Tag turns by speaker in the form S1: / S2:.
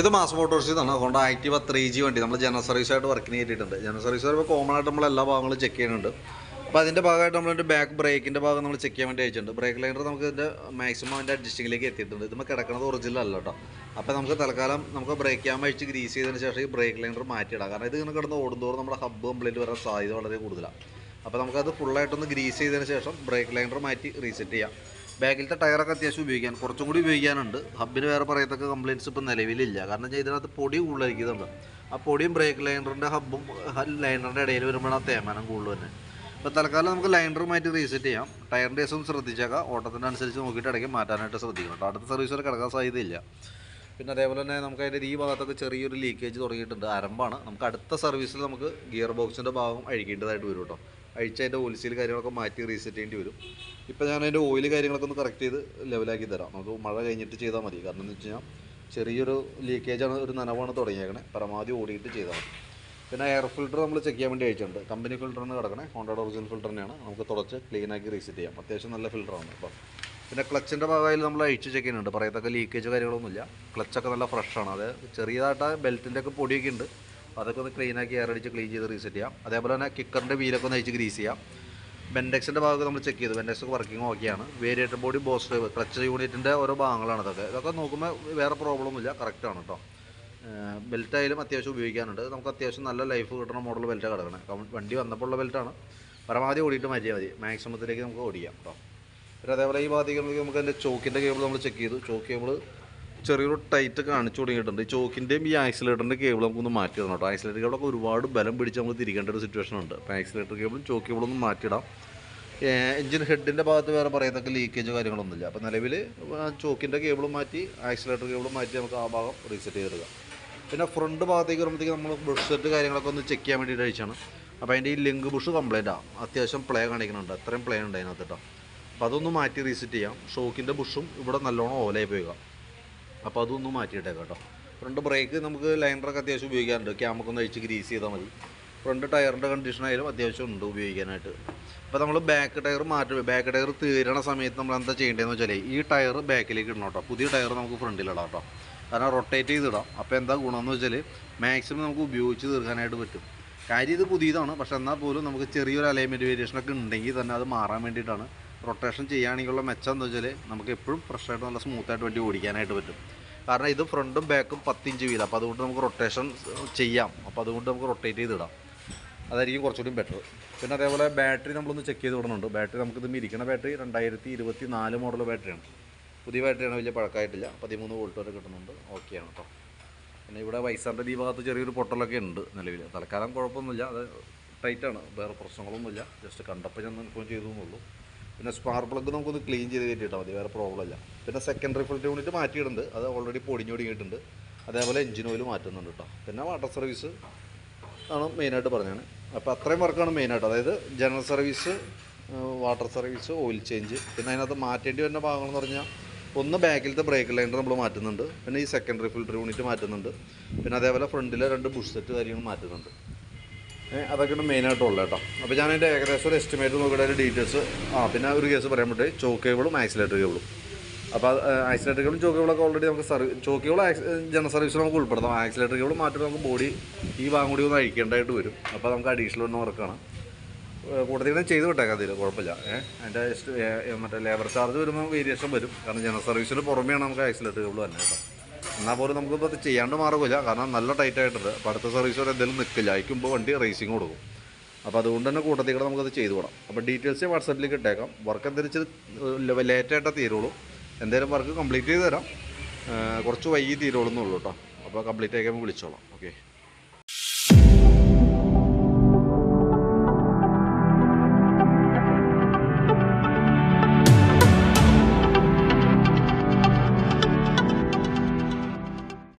S1: ഇത് മാസ് മോട്ടോഴ്സിൽ നിന്നാണ് Honda Activa three G വണ്ടി. നമ്മൾ ജനറൽ സർവീസ് ആയിട്ട് വർക്കിന് കയറ്റിയിട്ടുണ്ട് ജനറൽ സർവീസ് വരുമ്പോൾ കോമൺ ആയിട്ട് നമ്മൾ എല്ലാ ഭാഗങ്ങളും ചെക്ക് ചെയ്യുന്നുണ്ട്. അപ്പോൾ അതിന്റെ ഭാഗമായിട്ട് നമ്മൾ നമ്മളതിന്റെ ബാക്ക് ബ്രേക്കിന്റെ ഭാഗം നമ്മൾ ചെക്ക് ചെയ്യാൻ വേണ്ടി അയച്ചിട്ടുണ്ട്. ബ്രേക്ക് ലൈനർ നമുക്ക് ഇതിന്റെ മാക്സിമം അതിന്റെ അഡ്ജസ്റ്റിങ്ങിലേക്ക് എത്തിയിട്ടുണ്ട്. ഇത് കിടക്കുന്നത് ഒറിജിനൽ അല്ല കേട്ടോ അപ്പോൾ നമുക്ക് തൽക്കാലം നമുക്ക് ബ്രേക്ക് ചെയ്യാൻ അഴിച്ച് ഗ്രീസ് ചെയ്തതിന് ശേഷം ഈ ബ്രേക്ക് ലൈനർ മാറ്റിയിടാം. കാരണം ഇത് ഇങ്ങനെ കിടന്ന് ഓടുന്തോറും നമ്മുടെ ഹബ്ബ് കംപ്ലീറ്റ് വരാൻ സാധ്യത വളരെ കൂടുതലാണ് അപ്പോൾ നമുക്കത് ഫുള്ളായിട്ടൊന്ന് ഗ്രീസ് ചെയ്തതിന് ശേഷം ബ്രേക്ക് ലൈനർ മാറ്റി റീസെറ്റ് ചെയ്യാം. ബാക്കിലത്തെ ടയറൊക്കെ അത്യാവശ്യം ഉപയോഗിക്കാൻ കുറച്ചും കൂടി ഉപയോഗിക്കാനുണ്ട്. ഹബിന് വേറെ പറയത്തക്ക കംപ്ലയിന്റ്സ് ഇപ്പം നിലവിലില്ല. കാരണം വെച്ചാൽ ഇതിനകത്ത് പൊടി കൂടുതലായിരിക്കുന്നുണ്ട്. ആ പൊടിയും ബ്രേക്ക് ലൈനറിന്റെ ഹബും ലൈനറിന്റെ ഇടയിൽ വരുമ്പോഴാണ് ആ തേമാനം കൂടുതൽ തന്നെ ഇപ്പോൾ തൽക്കാലം നമുക്ക് ലൈനർ മാറ്റി റീസെറ്റ് ചെയ്യാം ടയറിന്റെ ദിവസം ശ്രദ്ധിച്ചേക്കാം. ഓട്ടത്തിന്റെ അനുസരിച്ച് നോക്കിയിട്ട് ഇടയ്ക്ക് മാറ്റാനായിട്ട് ശ്രദ്ധിക്കണം. അടുത്ത സർവീസ് വരെ കിടക്കാൻ സാധ്യതയില്ല. പിന്നെ അതേപോലെ തന്നെ നമുക്ക് അതിന്റെ ഈ ഭാഗത്തൊക്കെ ചെറിയൊരു ലീക്കേജ് തുടങ്ങിയിട്ടുണ്ട്. അരമ്പാണ് നമുക്ക് അടുത്ത സർവീസിൽ നമുക്ക് ഗിയർ ബോക്സിന്റെ ഭാഗം അഴിക്കേണ്ടതായിട്ട് വരും കേട്ടോ. അഴിച്ച് അതിന്റെ ഓയിൽസീൽ കാര്യങ്ങളൊക്കെ മാറ്റി റീസെറ്റ് ചെയ്യേണ്ടി വരും. ഇപ്പോൾ ഞാൻ അതിന്റെ ഓയിൽ കാര്യങ്ങളൊക്കെ ഒന്ന് കറക്റ്റ് ചെയ്ത് ലെവലാക്കി തരാം. നമുക്ക് മഴ കഴിഞ്ഞിട്ട് ചെയ്താൽ മതി. കാരണം എന്ന് വെച്ച് കഴിഞ്ഞാൽ ചെറിയൊരു ലീക്കേജാണ് ഒരു നനവാണ് തുടങ്ങിയേക്കണേ. പരമാവധി ഓടിയിട്ട് ചെയ്താൽ മതി. പിന്നെ എയർ ഫിൽറ്റർ നമ്മൾ ചെക്ക് ചെയ്യാൻ വേണ്ടി അയച്ചിട്ടുണ്ട്. കമ്പനി ഫിൽറ്ററാണ് കിടക്കണേ. ഹോണ്ടയുടെ ഒറിജിനൽ ഫിൽറ്റർ തന്നെയാണ്. നമുക്ക് തുടച്ച് ക്ലീൻ ആക്കി റീസെറ്റ് ചെയ്യാം. അത്യാവശ്യം നല്ല ഫിൽറ്ററാണ് അപ്പം പിന്നെ ക്ലച്ചിന്റെ ഭാഗമായി നമ്മൾ അഴിച്ച് ചെക്ക് ചെയ്യുന്നുണ്ട്. പറയത്തക്ക ലീക്കേജ് കാര്യങ്ങളൊന്നുമില്ല. ക്ലച്ചൊക്കെ നല്ല ഫ്രഷാണ് അത് ചെറിയതായിട്ട് ബെൽറ്റിന്റെ ഒക്കെ പൊടിയൊക്കെ ഉണ്ട്. അതൊക്കെ ഒന്ന് ക്ലീൻ ആക്കി എയർ അടിച്ച് ക്ലീൻ ചെയ്ത് റീസെറ്റ് ചെയ്യാം. അതേപോലെ തന്നെ കിക്കറിന്റെ വീലൊക്കെ ഒന്ന് അഴിച്ച് ഗ്രീസ് ചെയ്യാം. ബെൻഡെക്സിന്റെ ഭാഗമൊക്കെ നമ്മൾ ചെക്ക് ചെയ്തു. ബെൻഡെക്സ് വർക്കിംഗ് ഓക്കെയാണ് വേരിയേറ്റർ ബോഡി ബോസ് ക്ലച്ച് യൂണിറ്റിന്റെ ഓരോ ഭാഗങ്ങളാണ് ഇതൊക്കെ. ഇതൊക്കെ നോക്കുമ്പോൾ വേറെ പ്രോബ്ലം ഇല്ല. കറക്റ്റാണ് കേട്ടോ ബെൽറ്റ് ആയാലും അത്യാവശ്യം ഉപയോഗിക്കാനുണ്ട്. നമുക്ക് അത്യാവശ്യം നല്ല ലൈഫ് കിട്ടുന്ന മോഡൽ ബെൽറ്റാണ് കിടക്കണേ. വണ്ടി വന്നപ്പോൾ ഉള്ള ബെൽറ്റാണ് പരമാവധി ഓടിയിട്ട് മാറ്റിയാൽ മതി. മാക്സിമത്തിലേക്ക് നമുക്ക് ഓടിക്കാം കേട്ടോ പിന്നെ അതേപോലെ ഈ ഭാഗത്തേക്ക് നമുക്ക് അതിന്റെ ചോക്കിന്റെ കേബിൾ നമ്മൾ ചെക്ക് ചെയ്തു. ചോക്ക് കേബിൾ ചെറിയൊരു ടൈറ്റ് കാണിച്ചു തുടങ്ങിയിട്ടുണ്ട്. ഈ ചോക്കിന്റെയും ഈ ആക്സിലേറ്ററിന്റെ കേബിൾ നമുക്കൊന്ന് മാറ്റിയിടണം കേട്ടോ. ആക്സിലേറ്റർ കേബിളൊക്കെ ഒരുപാട് ബലം പിടിച്ച് നമ്മൾ തിരിക്കേണ്ട ഒരു സിറ്റുവേഷൻ ഉണ്ട്. അപ്പോൾ ആക്സിലേറ്റർ കേബിളും ചോക്ക് കേബിളും ഒന്ന് മാറ്റിയിടാം. എഞ്ചിൻ ഹെഡിന്റെ ഭാഗത്ത് വേറെ പറയത്തക്ക ലീക്കേജോ കാര്യങ്ങളൊന്നുമില്ല. അപ്പോൾ നിലവിൽ ചോക്കിന്റെ കേബിളും മാറ്റി ആക്സിലേറ്റർ കേബിളും മാറ്റി നമുക്ക് ആ ഭാഗം റീസെറ്റ് ചെയ്തെടുക്കാം പിന്നെ ഫ്രണ്ട് ഭാഗത്തേക്ക് വരുമ്പോഴത്തേക്ക് നമ്മൾ ബ്രഷ് സെറ്റ് കാര്യങ്ങളൊക്കെ ഒന്ന് ചെക്ക് ചെയ്യാൻ വേണ്ടിയിട്ട് അയച്ചാണ്. അപ്പോൾ അതിന്റെ ഈ ലിങ്ക് ബുഷ് കംപ്ലൈന്റ് ആവും അത്യാവശ്യം പ്ലേ കാണിക്കുന്നുണ്ട്. അത്രയും പ്ലേ ഉണ്ട് അതിനകത്ത് കേട്ടോ. അപ്പോൾ അതൊന്ന് മാറ്റി റീസെറ്റ് ചെയ്യാം. ഷോക്കിന്റെ ബുഷും ഇവിടെ നല്ലോണം ഓലയായി പോയിക്കാം. അപ്പോൾ അതൊന്ന് മാറ്റിയിട്ടേക്കാം കേട്ടോ. ഫ്രണ്ട് ബ്രേക്ക് നമുക്ക് ലൈനറൊക്കെ അത്യാവശ്യം ഉപയോഗിക്കാറുണ്ട്. ക്യാമൊക്കെ ഒന്ന് അഴിച്ച് ഗ്രീസ് ചെയ്താൽ മതി. ഫ്രണ്ട് ടയറിന്റെ കണ്ടീഷൻ ആയാലും അത്യാവശ്യം ഉണ്ട് ഉപയോഗിക്കാനായിട്ട്. അപ്പോൾ നമ്മൾ ബാക്ക് ടയർ മാറ്റി ബാക്ക് ടയർ തീരണ സമയത്ത് നമ്മൾ എന്താ ചെയ്യേണ്ടതെന്ന് വെച്ചാൽ ഈ ടയർ ബാക്കിലേക്ക് ഇടണം കേട്ടോ. പുതിയ ടയർ നമുക്ക് ഫ്രണ്ടിലിടാം കേട്ടോ. കാരണം റൊട്ടേറ്റ് ചെയ്തിടാം അപ്പോൾ എന്താ ഗുണമെന്ന് വെച്ചാൽ മാക്സിമം നമുക്ക് ഉപയോഗിച്ച് തീർക്കാനായിട്ട് പറ്റും. കാര്യം ഇത് പുതിയതാണ്. പക്ഷേ എന്നാൽ പോലും നമുക്ക് ചെറിയൊരു അലൈൻമെന്റ് വേരിയേഷനൊക്കെ ഉണ്ടെങ്കിൽ തന്നെ അത് മാറാൻ വേണ്ടിയിട്ടാണ് റൊട്ടേഷൻ ചെയ്യുകയാണെങ്കിലുള്ള മെച്ചം എന്താ വെച്ചാൽ നമുക്ക് എപ്പോഴും ഫ്രഷായിട്ട് നല്ല സ്മൂത്തായിട്ട് വണ്ടി ഓടിക്കാനായിട്ട് പറ്റും. കാരണം ഇത് ഫ്രണ്ടും ബാക്കും പത്തിഞ്ച് വീതം അപ്പോൾ അതുകൊണ്ട് നമുക്ക് റൊട്ടേഷൻ ചെയ്യാം. അപ്പോൾ അതുകൊണ്ട് നമുക്ക് റൊട്ടേറ്റ് ചെയ്തിടാം അതായിരിക്കും കുറച്ചുകൂടി ബെറ്റർ പിന്നെ അതേപോലെ ബാറ്ററി നമ്മളൊന്ന് ചെക്ക് ചെയ്ത് വിടുന്നുണ്ട് ബാറ്ററി നമുക്കിത് ഇരിക്കുന്ന ബാറ്ററി രണ്ടായിരത്തി ഇരുപത്തി നാല് മോഡൽ ബാറ്ററിയാണ് പുതിയ ബാറ്ററിയാണ് വലിയ പഴക്കമായിട്ടില്ല പതിമൂന്ന് വോൾട്ട് വരെ കിട്ടുന്നുണ്ട്. ഓക്കെയാണ് കേട്ടോ പിന്നെ ഇവിടെ വൈസാറിന്റെ ഈ ഭാഗത്ത് ചെറിയൊരു പൊട്ടലൊക്കെ ഉണ്ട് നിലവിൽ തൽക്കാലം കുഴപ്പമൊന്നുമില്ല. അത് ടൈറ്റാണ് വേറെ പ്രശ്നങ്ങളൊന്നുമില്ല. ജസ്റ്റ് കണ്ടപ്പോൾ ഞാൻ ഇൻഫോം ചെയ്തു എന്നുള്ളൂ. പിന്നെ സ്പാർ പ്ലഗ് നമുക്കൊന്ന് ക്ലീൻ ചെയ്ത് കയറ്റിയിട്ടാൽ മതി വേറെ പ്രോബ്ലം ഇല്ല. പിന്നെ സെക്കൻഡറി ഫിൽറ്റർ യൂണിറ്റ് മാറ്റിയിടുന്നുണ്ട് അത് ഓൾറെഡി പൊടിഞ്ഞൊടുങ്ങിയിട്ടുണ്ട് അതേപോലെ എഞ്ചിൻ ഓയിൽ മാറ്റുന്നുണ്ട് കേട്ടോ പിന്നെ വാട്ടർ സർവീസ് ആണ് മെയിനായിട്ട് പറഞ്ഞത്. അപ്പോൾ അത്രയും വർക്കാണ് മെയിനായിട്ട് അതായത് general service water service oil change പിന്നെ അതിനകത്ത് മാറ്റേണ്ടി വരുന്ന ഭാഗങ്ങളെന്ന് പറഞ്ഞാൽ ഒന്ന് ബാക്കിലത്തെ ബ്രേക്ക് ലൈൻഡർ നമ്മൾ മാറ്റുന്നുണ്ട്. പിന്നെ ഈ സെക്കൻഡറി ഫിൽറ്റർ യൂണിറ്റ് മാറ്റുന്നുണ്ട്. പിന്നെ അതേപോലെ ഫ്രണ്ടിലെ രണ്ട് ബുഷ് സെറ്റ് കാര്യങ്ങൾ മാറ്റുന്നുണ്ട്. അതൊക്കെയാണ് മെയിനായിട്ടുള്ളത് കേട്ടോ. അപ്പോൾ ഞാൻ അതിന്റെ ഏകദേശം ഒരു എസ്റ്റിമേറ്റ് നോക്കിയിട്ട് അതിന്റെ ഡീറ്റെയിൽസ് ആ പിന്നെ ഒരു കേസ് പറയാൻ പറ്റേ. ചോക്ക് കേബിളും ആക്സിലേറ്റർ കേബിളും അപ്പോൾ ആക്സിലേറ്റർ കേബിളും ചോക്ക് കേബിളൊക്കെ ഓൾറെഡി നമുക്ക് സർവീസ് ചോക്ക് കേബിൾ ജനറൽ സർവീസിൽ നമുക്ക് ഉൾപ്പെടുത്താം. ആക്സിലേറ്റർ കേബിൾ മാറ്റി നമുക്ക് ബോഡി ഈ ഭാഗം കൂടി ഒന്ന് അഴിക്കേണ്ടതായിട്ട് വരും. അപ്പോൾ നമുക്ക് അഡീഷണൽ ഒന്ന് വർക്കാണ് കൂടുതൽ ചെയ്ത് വിട്ടേക്കാം അതിൽ കുഴപ്പമില്ല. ഏഹ് അതിന്റെ മറ്റേ ലേബർ ചാർജ് വരുമ്പോൾ വേരിയേഷൻ വരും. കാരണം ജനറൽ സർവീസിന് പുറമെയാണ് നമുക്ക് ആക്സിലേറ്റർ കേബിൾ തന്നെ കേട്ടോ. എന്നാൽ പോലും നമുക്കിപ്പോൾ അത് ചെയ്യാണ്ട് മാറുകയില്ല. കാരണം നല്ല ടൈറ്റ് ആയിട്ടുണ്ട്. അപ്പോൾ അടുത്ത സർവീസ് വരെ എന്തെങ്കിലും നിൽക്കില്ല അയക്കുമ്പോൾ വണ്ടി റേസിങ് കൊടുക്കും. അപ്പോൾ അതുകൊണ്ട് തന്നെ കൂട്ടത്തിൽ കൂടെ നമുക്കത് ചെയ്തു വിടാം അപ്പോൾ ഡീറ്റെയിൽസ് വാട്സപ്പിലേക്ക് ഇട്ടേക്കാം. വർക്ക് എന്തെങ്കിലും ലേറ്റായിട്ടേ തീരുള്ളൂ. എന്തെങ്കിലും വർക്ക് കംപ്ലീറ്റ് ചെയ്ത് തരാം. കുറച്ച് വൈകി തീരുള്ളൂ എന്നുള്ളൂ കേട്ടോ അപ്പോൾ കംപ്ലീറ്റ് ആയിക്കുമ്പോൾ വിളിച്ചോളാം.